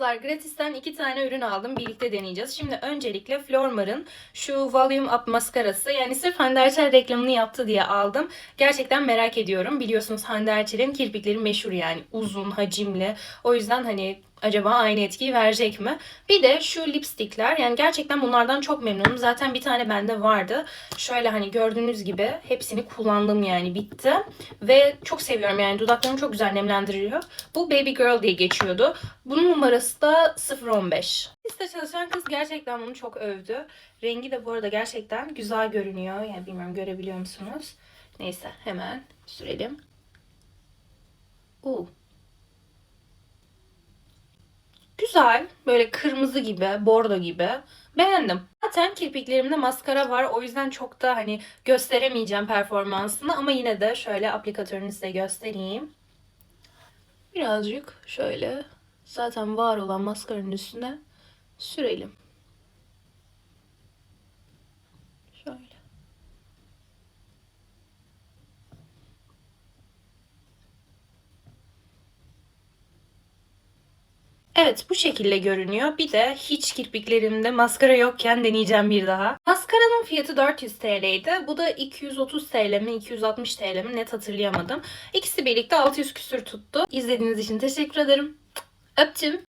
Gratis'ten iki tane ürün aldım. Birlikte deneyeceğiz. Şimdi öncelikle Flormar'ın şu Volume Up maskarası. Yani sırf Hande Erçel reklamını yaptı diye aldım. Gerçekten merak ediyorum. Biliyorsunuz Hande Erçel'in kirpikleri meşhur yani. Uzun, hacimli. O yüzden hani acaba aynı etkiyi verecek mi? Bir de şu lipstikler. Yani gerçekten bunlardan çok memnunum. Zaten bir tane bende vardı. Şöyle hani gördüğünüz gibi hepsini kullandım yani bitti. Ve çok seviyorum yani dudaklarımı çok güzel nemlendiriyor. Bu Baby Girl diye geçiyordu. Bunun numarası da 015. Liste çalışan kız gerçekten bunu çok övdü. Rengi de bu arada gerçekten güzel görünüyor. Yani bilmiyorum görebiliyor musunuz? Neyse hemen sürelim. Oo. Güzel. Böyle kırmızı gibi, bordo gibi. Beğendim. Zaten kirpiklerimde maskara var. O yüzden çok da hani gösteremeyeceğim performansını. Ama yine de şöyle aplikatörünü size göstereyim. Birazcık şöyle zaten var olan maskaranın üstüne sürelim. Şöyle. Evet bu şekilde görünüyor. Bir de hiç kirpiklerimde maskara yokken deneyeceğim bir daha. Maskaranın fiyatı 400 TL'ydi. Bu da 230 TL mi 260 TL mi net hatırlayamadım. İkisi birlikte 600 küsür tuttu. İzlediğiniz için teşekkür ederim. Öptüm.